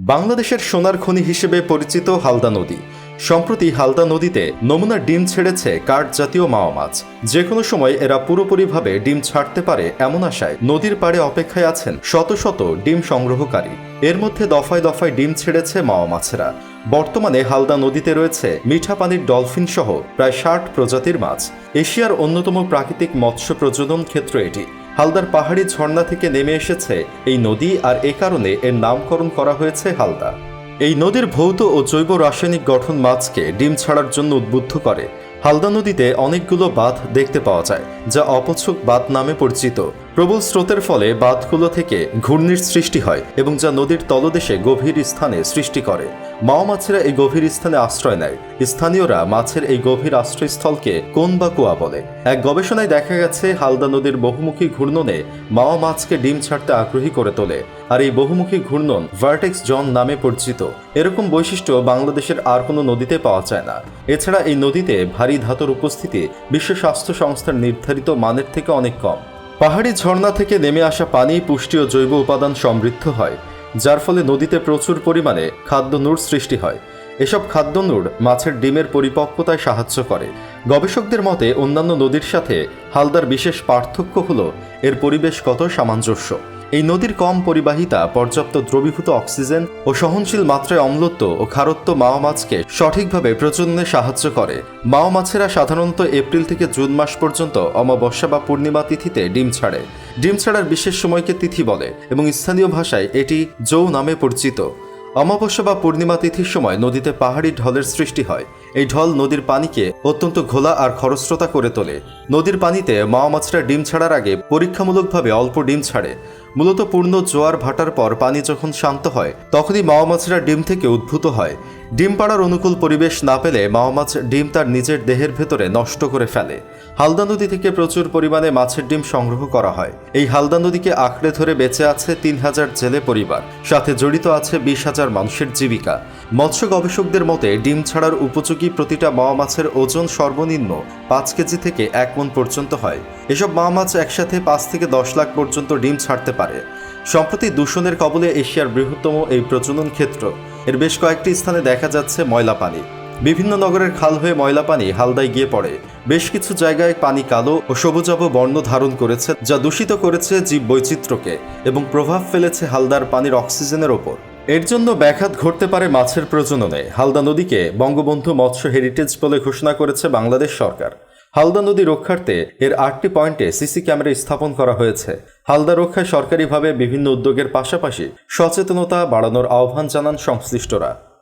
বাংলাদেশের সোনার খনি হিসেবে পরিচিত হালদা নদী। সম্প্রতি হালদা নদীতে নমুনা ডিম ছেড়েছে কাঠ জাতীয় মাওয়া মাছ। যে কোনো সময় এরা পুরোপুরিভাবে ডিম ছাড়তে পারে এমন আশায় নদীর পাড়ে অপেক্ষায় আছেন শত শত ডিম সংগ্রহকারী। এর মধ্যে দফায় দফায় ডিম ছেড়েছে মাওয়া মাছেরা। বর্তমানে হালদা নদীতে রয়েছে মিঠা পানির ডলফিন সহ প্রায় ষাট প্রজাতির মাছ। এশিয়ার অন্যতম প্রাকৃতিক মৎস্য প্রজনন ক্ষেত্র এটি। হালদার পাহাড়ি ঝর্ণা থেকে নেমে এসেছে। এই নদী আর এ কারণে এর নামকরণ করা হয়েছে হালদা। এই নদীর ভৌত ও জৈব রাসায়নিক গঠন মাছকে ডিম ছাড়ার জন্য উদ্বুদ্ধ করে। হালদা নদীতে অনেকগুলো বাঁধ দেখতে পাওয়া যায়, যা অপছক বাঁধ নামে পরিচিত। প্রবল স্রোতের ফলে বাঁধগুলো থেকে ঘূর্ণির সৃষ্টি হয় এবং যা নদীর তলদেশে গভীর স্থানে সৃষ্টি করে। মাও মাছেরা এই গভীর স্থানে আশ্রয় নেয়। স্থানীয়রা মাছের এই গভীর আশ্রয়স্থলকে কোন বা কুয়া বলে। এক গবেষণায় দেখা গেছে, হালদা নদীর বহুমুখী ঘূর্ণনে মাওয়া মাছকে ডিম ছাড়তে আগ্রহী করে তোলে আর এই বহুমুখী ঘূর্ণন ভার্টেক্স জন নামে পরিচিত। এরকম বৈশিষ্ট্য বাংলাদেশের আর কোনো নদীতে পাওয়া যায় না। এছাড়া এই নদীতে ভারী ধাতুর উপস্থিতি বিশ্ব স্বাস্থ্য সংস্থার নির্ধারিত মানের থেকে অনেক কম। পাহাড়ি ঝর্ণা থেকে নেমে আসা পানি, পুষ্টি ও জৈব উপাদান সমৃদ্ধ হয়, যার ফলে নদীতে প্রচুর পরিমাণে খাদ্য নূর সৃষ্টি হয়। এসব খাদ্য নূর মাছের ডিমের পরিপক্কতায় সাহায্য করে। গবেষকদের মতে, অন্যান্য নদীর সাথে হালদার বিশেষ পার্থক্য হল, এর পরিবেশগত সামঞ্জস্য। এই নদীর কম পরিবাহিতা পর্যাপ্ত দ্রবীভূত অক্সিজেন ও সহনশীল মাত্রায় অম্লত্ব ও খারত্ব মাওয়া মাছকে সঠিকভাবে প্রজননে সাহায্য করে। মাওয়া মাছেরা সাধারণত এপ্রিল থেকে জুন মাস পর্যন্ত অমাবস্যা বা পূর্ণিমা তিথিতে ডিম ছাড়ে। ডিম ছাড়ার বিশেষ সময়কে তিথি বলে এবং স্থানীয় ভাষায় এটি জৌ নামে পরিচিত। অমাবস্যা বা পূর্ণিমা তিথির সময় নদীতে পাহাড়ি ঢলের সৃষ্টি হয়। এই ঢল নদীর পানিকে অত্যন্ত ঘোলা আর খরস্রোতা করে তোলে। নদীর পানিতে মাওয়া মাছরা ডিম ছাড়ার আগে পরীক্ষামূলকভাবে অল্প ডিম ছাড়ে। মূলত পূর্ণ জোয়ার ভাটার পর পানি যখন শান্ত হয়, তখনই মাওয়া মাছরা ডিম থেকে উদ্ভূত হয়। ডিম পাড়ার অনুকূল পরিবেশ না পেলে মাওয়া মাছ ডিম তার নিজের দেহের ভেতরে নষ্ট করে ফেলে। হালদা নদী থেকে প্রচুর পরিমাণে মাছের ডিম সংগ্রহ করা হয়। এই হালদা নদীকে আঁকড়ে ধরে বেঁচে আছে তিন হাজার জেলে পরিবার। সাথে জড়িত আছে বিশ হাজার মানুষের জীবিকা। মৎস্য গবেষকদের মতে, ডিম ছাড়ার উপযোগী প্রতিটা মাওয়া মাছের ওজন সর্বনিম্ন পাঁচ কেজি থেকে এক মন পর্যন্ত হয়। এসব মাওয়া মাছ একসাথে পাঁচ থেকে দশ লাখ পর্যন্ত ডিম ছাড়তে পারে। সম্প্রতি দূষণের কবলে এশিয়ার বৃহত্তম এই প্রজনন ক্ষেত্র। এর বেশ কয়েকটি স্থানে দেখা যাচ্ছে ময়লা পানি। বিভিন্ন নগরের খাল হয়ে ময়লা পানি হালদায় গিয়ে পড়ে। বেশ কিছু জায়গায় পানি কালো ও সবুজাভ বর্ণ ধারণ করেছে, যা দূষিত করেছে জীব বৈচিত্র্যকে এবং প্রভাব ফেলেছে হালদার পানির অক্সিজেনের ওপর। এর জন্য ব্যাঘাত ঘটতে পারে মাছের প্রজননে। হালদা নদীকে বঙ্গবন্ধু মৎস্য হেরিটেজ বলে ঘোষণা করেছে বাংলাদেশ সরকার। হালদা নদী রক্ষার্থে এর আটটি পয়েন্টে সিসি ক্যামেরা স্থাপন করা হয়েছে। হালদা রক্ষায় সরকারিভাবে বিভিন্ন উদ্যোগের পাশাপাশি সচেতনতা বাড়ানোর আহ্বান জানান সংশ্লিষ্টরা।